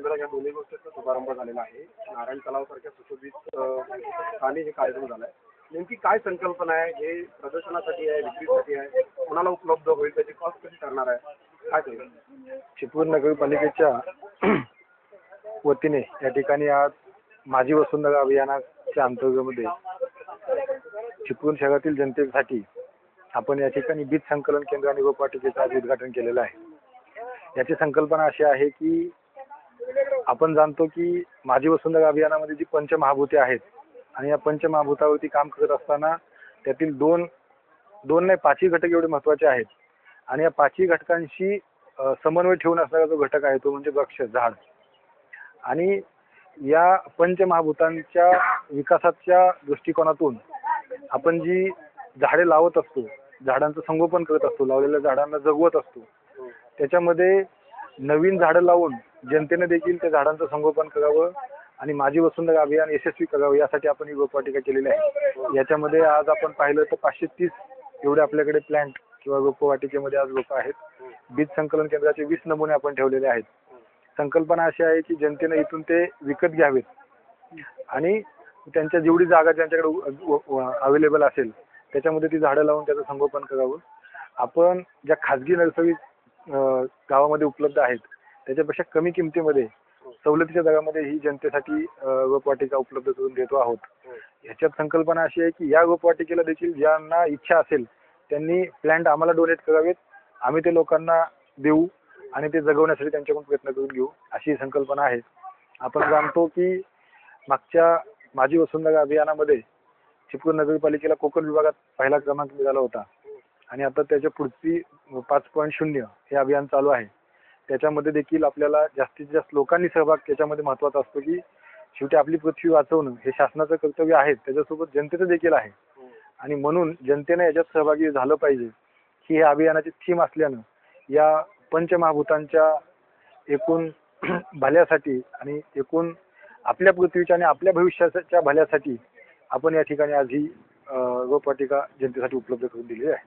केंद्र या दोन्ही गोष्टींचा शुभारंभ झालेला आहे. नारायण तलावासारख्या सुशोभित स्थानी हे कार्यक्रम झालाय. नेमकी काय संकल्पना आहे? हे प्रदर्शनासाठी आहे विक्रीसाठी आहे? कोणाला उपलब्ध होईल? त्याची कॉस्ट कशी ठरणार आहे? काय ते? चिपळूण नगरपालिकेच्या वतीने या ठिकाणी आज माझी वसुंधरा अभियानाच्या अंतर्गतमध्ये चिपळूण शहरातील जनतेसाठी आपण या ठिकाणी बीज संकलन केंद्र आणि रोपवाटिकेचं आज उद्घाटन केलेलं आहे. याची संकल्पना अशी आहे की आपण जाणतो की माझी वसुंधरा अभियानामध्ये जी पंचमहाभूते आहेत आणि या पंचमहाभूतावरती काम करत असताना त्यातील दोन दोन नाही पाचही घटक एवढे महत्त्वाचे आहेत. आणि या पाचही घटकांशी समन्वय ठेवून असणारा जो घटक आहे तो म्हणजे वृक्ष झाड. आणि या पंचमहाभूतांच्या विकासाच्या दृष्टिकोनातून आपण जी झाडे लावत असतो झाडांचं संगोपन करत असतो लावलेल्या झाडांना जगवत असतो त्याच्यामध्ये नवीन झाडं लावून जनतेने देखील त्या झाडांचं संगोपन करावं आणि माझी वसुंधरा अभियान यशस्वी करावं यासाठी आपण ही रोपवाटिका केलेली आहे. याच्यामध्ये आज आपण पाहिलं तर पाचशे तीस एवढे आपल्याकडे प्लांट किंवा रोपवाटिकेमध्ये आज रोपं आहेत. बीज संकलन केंद्राचे वीस नमुने आपण ठेवलेले आहेत. संकल्पना अशी आहे की जनतेने इथून ते विकत घ्यावेत. आणि त्यांच्या जेवढी जागा ज्यांच्याकडे अवेलेबल असेल त्याच्यामध्ये ती झाडं लावून त्याचं संगोपन करावं. आपण ज्या खाजगी नर्सरी गावामध्ये उपलब्ध आहेत त्याच्यापेक्षा कमी किमतीमध्ये सवलतीच्या दरामध्ये ही जनतेसाठी रोपवाटिका उपलब्ध करून देतो आहोत. ह्याच्यात संकल्पना अशी आहे की या रोपवाटिकेला देखील ज्यांना इच्छा असेल त्यांनी प्लॅन्ट आम्हाला डोनेट करावेत. आम्ही ते लोकांना देऊ आणि ते जगवण्यासाठी त्यांच्याकडून प्रयत्न करून घेऊ अशी संकल्पना आहे. आपण जाणतो की मागच्या माझी वसुंधरा अभियानामध्ये चिपळूण नगरपालिकेला कोकण विभागात पहिला क्रमांक मिळाला होता. आणि आता त्याच्या पुढची पाच पॉईंट शून्य हे अभियान चालू आहे. त्याच्यामध्ये देखील आपल्याला जास्तीत जास्त लोकांनी सहभाग त्याच्यामध्ये महत्त्वाचा असतो की शेवटी आपली पृथ्वी वाचवणं हे शासनाचं कर्तव्य आहे त्याच्यासोबत जनतेचं देखील आहे. आणि म्हणून जनतेने याच्यात सहभागी झालं पाहिजे. ही या अभियानाची थीम असल्यानं या पंचमहाभूतांच्या एकूण भल्यासाठी आणि एकूण आपल्या पृथ्वीच्या आणि आपल्या भविष्याच्या भल्यासाठी आपण या ठिकाणी आज ही रोपवाटिका जनतेसाठी उपलब्ध करून दिली आहे.